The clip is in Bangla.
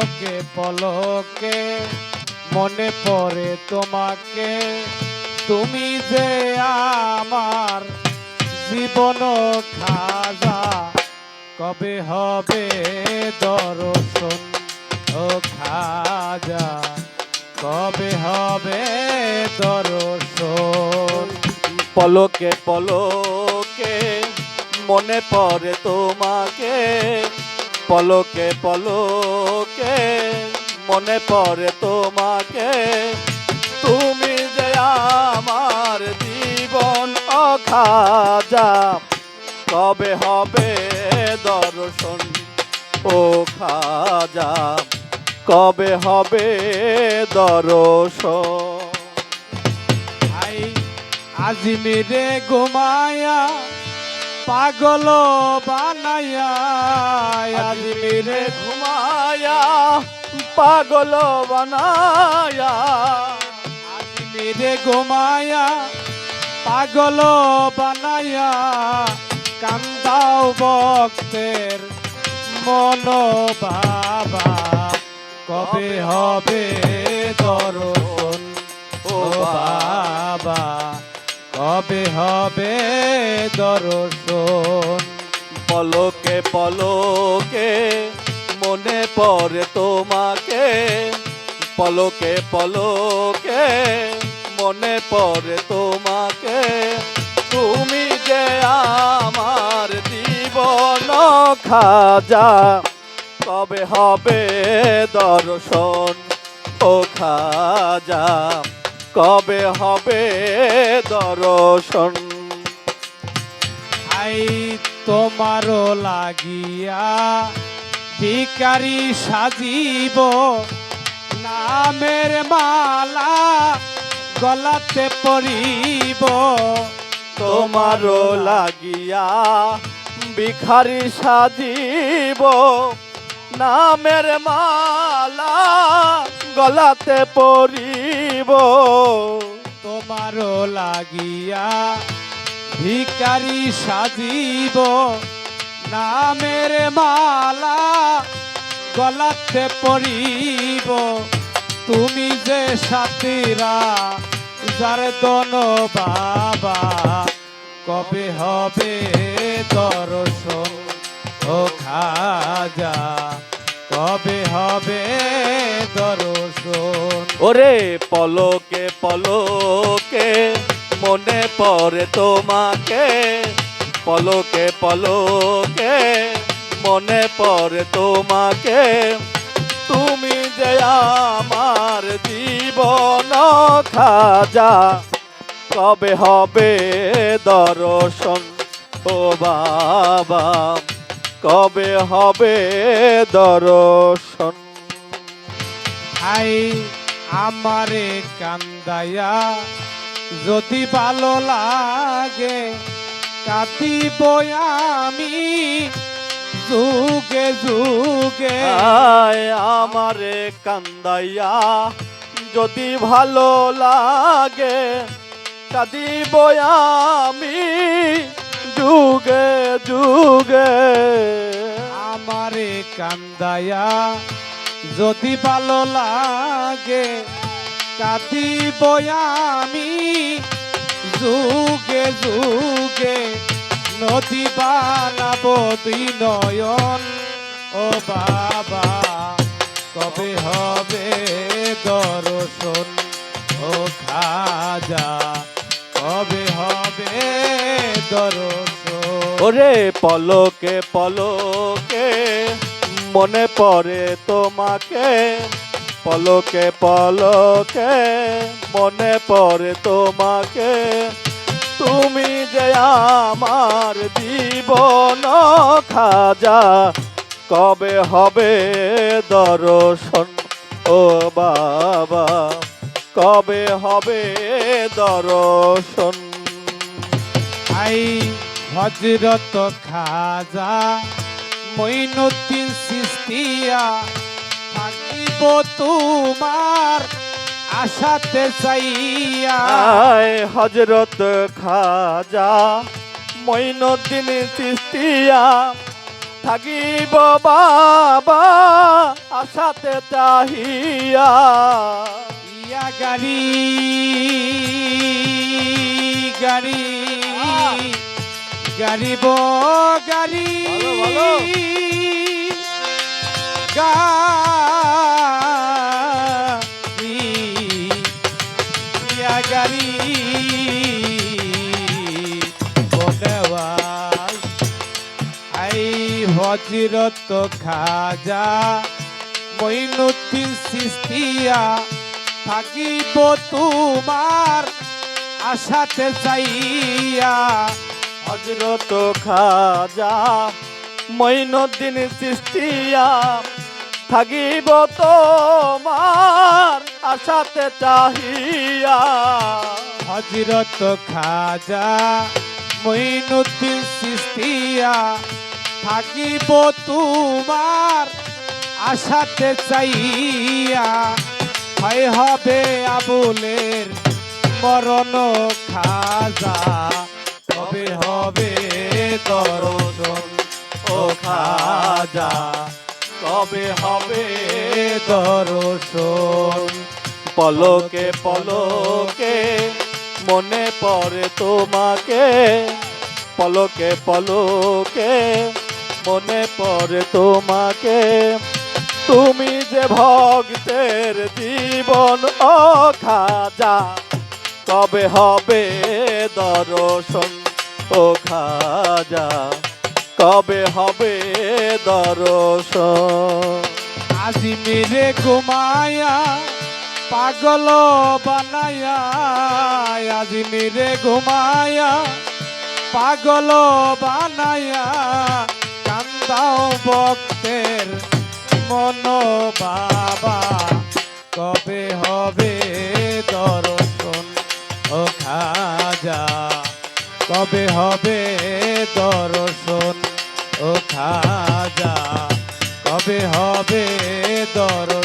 পলকে পলকে, মনে পড়ে তোমাকে। তুমি যে আমার জীবন খাজা, কবে হবে দর্শন ও খাজা? কবে হবে দর্শন? পলকে পলকে, মনে পড়ে তোমাকে। পলকে পলকে, মনে পড়ে তোমাকে। তুমি যে আমার জীবন অখাজা, কবে হবে দর্শন ও খাজা কবে হবে দর্শন? আই আজিমিরে ঘুমায়া পাগল বানায়া আজমিরে ঘুমায়া, পাগল বানায়া। আজিমিরে ঘুমায়া, পাগল বানায়া। কান্দাও ভক্তের মন বাবা। কবে হবে দর্শন ও বাবা, কবে হবে দর্শন পলকে পলকে, মনে পড়ে তোমাকে। পলকে পলকে, মনে পড়ে তোমাকে। তুমি যে আমার জীবন খাজা কবে হবে দর্শন ও খাজা। কবে হবে দর্শন? আই তোমারও লাগিয়া ভিকারি সাজিব। নামের মালা গলাতে পরিব। তোমারও লাগিয়া বিখারি সাজিব। নামের মালা গলাতে পরিব। তোমারও লাগিয়া ভিকারি সাজিব, নামের মালা গলাতে পড়িব তুমি যে সাথীরা, যার দন বাবা, কবে হবে দর্শন ও খাজা? কবে হবে দর্শন? ওরে পলকে পলকে মনে পড়ে তোমাকে, পলকে পলকে, মনে পড়ে তোমাকে। তুমি যে আমার জীবন খাজা, কবে হবে দর্শন? ও বাবা, কবে হবে দর্শন? আই আমারে কান্দায়া যদি ভালো লাগে কাঁদিব আমি। যুগে যুগে। আয় আমারে কান্দাইয়া যদি ভালো লাগে কাঁদিব আমি। যুগে যুগে। আমারে কান্দায়া যদি ভালো লাগে কাঁদিব আমি। যুগে যুগে নদী বানাবো নয়ন। ও বাবা, কবে হবে দর্শন? ও খাজা, কবে হবে দর্শন? ওরে পলকে পলকে, মনে পড়ে তোমাকে। পলকে পলকে, মনে পড়ে তোমাকে। তুমি যে আমার জীবন খাজা, কবে হবে দর্শন? ও বাবা, কবে হবে দর্শন? আই হজরত খাজা, মইনুদ্দিন সিস্তিয়া থাকিব তোমার আশাতে চাইয়া। হজরত খাজা মঈনুদ্দিন চিস্তিয়া থাকিব বাবা আশাতে চাহিয়া। ইয়া গাড়ি গাড়ি গাড়ি। বো গাড়ি গাড়ি ইয়া গাড়ি বনবাস আই হজরত খাজা মইনুদ্দিন সিস্তিয়া থাকিব তোমার আশাতে চাইয়া। হজরত খাজা মঈনুদ্দিন চিস্তিয়া থাকিব তোমার আশাতে চাহিয়া। হজরত খাজা মইনুদ্দিন সিস্তিয়া, থাকিব তোমার আশাতে চাইয়া হয় হবে আবুলের মরণ খাজা, তবে হবে দর্শন ও খাজা। কবে হবে দর্শন। পলকে পলকে মনে পড়ে তোমাকে। পলকে পলকে মনে পড়ে তোমাকে। তুমি যে ভক্তের জীবন ও খাজা কবে হবে দর্শন ও খাজা কবে হবে দর্শন আজি মেরে ঘুমায়া, পাগল বানায়া, আজি মেরে ঘুমায়া, পাগল বানায়া, কান্দাও ভক্তের মন বাবা, কবে হবে দর্শন ও খাজা, কবে হবে দর্শন ও খাজা কবে হবে দর্শন